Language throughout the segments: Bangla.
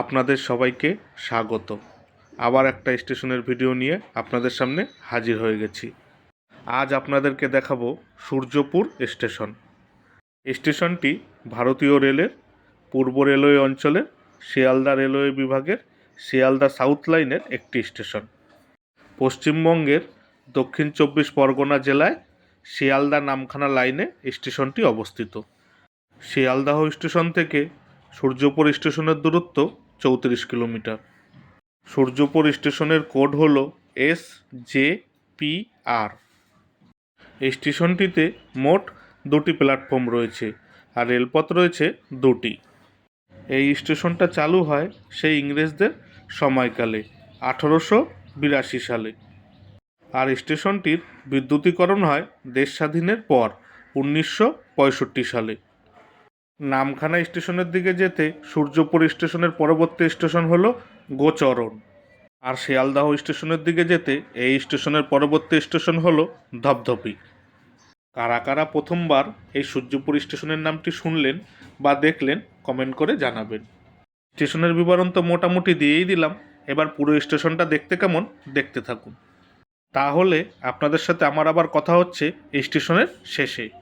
আপনাদের সবাইকে স্বাগত। আবার একটা স্টেশনের ভিডিও নিয়ে আপনাদের সামনে হাজির হয়ে গেছি। আজ আপনাদেরকে দেখাবো সূর্যপুর স্টেশন। স্টেশনটি ভারতীয় রেলের পূর্ব রেলওয়ে অঞ্চলের শিয়ালদা রেলওয়ে বিভাগের শিয়ালদা সাউথ লাইনের একটি স্টেশন। পশ্চিমবঙ্গের দক্ষিণ চব্বিশ পরগনা জেলায় শিয়ালদা নামখানা লাইনে স্টেশনটি অবস্থিত। শিয়ালদাহ স্টেশন থেকে সূর্যপুর স্টেশনের দূরত্ব চৌত্রিশ কিলোমিটার। সূর্যপুর স্টেশনের কোড হল এস জে পি আর। এই স্টেশনটিতে মোট দুটি প্ল্যাটফর্ম রয়েছে আর রেলপথ রয়েছে দুটি। এই স্টেশনটা চালু হয় সেই ইংরেজদের সময়কালে, আঠারোশো বিরাশি সালে। আর স্টেশনটির বিদ্যুতীকরণ হয় দেশ স্বাধীনের পর, উনিশশো পঁয়ষট্টি সালে। নামখানা স্টেশনের দিকে যেতে সূর্যপুর স্টেশনের পরবর্তী স্টেশন হলো গোচরণ। আর শিয়ালদাহ স্টেশনের দিকে যেতে এই স্টেশনের পরবর্তী স্টেশন হলো ধপধপি কারা কারা প্রথমবার এই সূর্যপুর স্টেশনের নামটি শুনলেন বা দেখলেন, কমেন্ট করে জানাবেন। স্টেশনের বিবরণ তো মোটামুটি দিয়েই দিলাম। এবার পুরো স্টেশনটা দেখতে কেমন, দেখতে থাকুন। তাহলে আপনাদের সাথে আমার আবার কথা হচ্ছে স্টেশনের শেষে।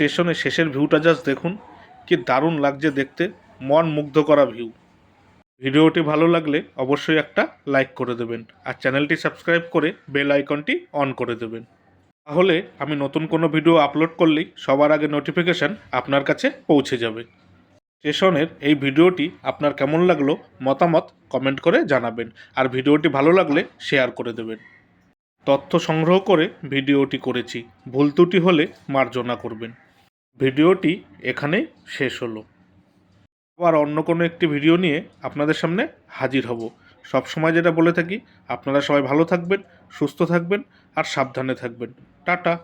স্টেশনের শেষের ভিউটা জাস্ট দেখুন। কি দারুণ লাগছে দেখতে। মন মুগ্ধ করা ভিউ ভিডিওটি ভালো লাগলে অবশ্যই একটা লাইক করে দেবেন আর চ্যানেলটি সাবস্ক্রাইব করে বেল আইকনটি অন করে দেবেন। তাহলে আমি নতুন কোনো ভিডিও আপলোড করলেই সবার আগে নোটিফিকেশান আপনার কাছে পৌঁছে যাবে। স্টেশনের এই ভিডিওটি আপনার কেমন লাগল মতামত কমেন্ট করে জানাবেন আর ভিডিওটি ভালো লাগলে শেয়ার করে দেবেন। তথ্য সংগ্রহ করে ভিডিওটি করেছি। ভুল ত্রুটি হলে মার্জনা করবেন। ভিডিওটি এখানেই শেষ হলো। আবার অন্য কোনো একটি ভিডিও নিয়ে আপনাদের সামনে হাজির হব। সব সময় যেটা বলে থাকি, আপনারা সবাই ভালো থাকবেন, সুস্থ থাকবেন আর সাবধানে থাকবেন। টাটা।